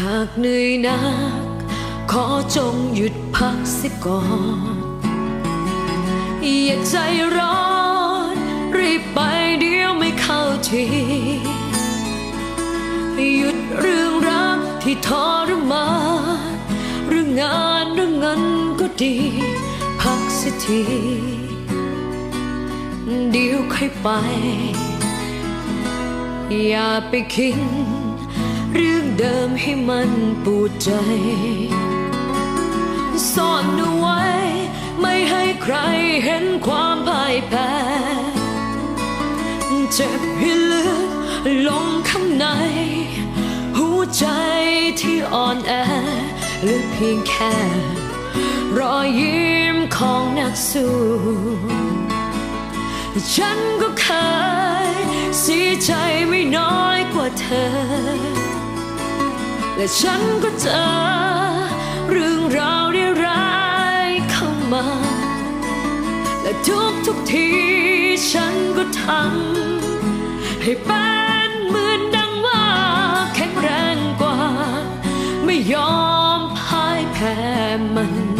หากเหนื่อยนัก ขอจงหยุดพักสิก่อน อย่าใจร้อน รีบไปเดี๋ยวไม่เข้าทีหยุดเรื่องรักที่ทรมานเรื่องงานเรื่องเงินก็ดี พักสิทีเดี๋ยวค่อยไป อย่าไปคิด เรื่องเดิมให้มันปวดใจ ซ่อนเอาไว้ ไม่ให้ใครเห็นความพ่ายแพ้เจ็บให้ลึกลงข้างใน หัวใจที่อ่อนแอเหลือเพียงแค่ รอยยิ้มของนักสู้ฉันก็เคยเสียใจไม่น้อยกว่าเธอ และฉันก็เจอเรื่องราวร้ายเข้ามา และทุกทุกทีฉันก็ทำให้เป็นเหมือนดังว่าแข็งแรงกว่า ไม่ยอมพ่ายแพ้มัน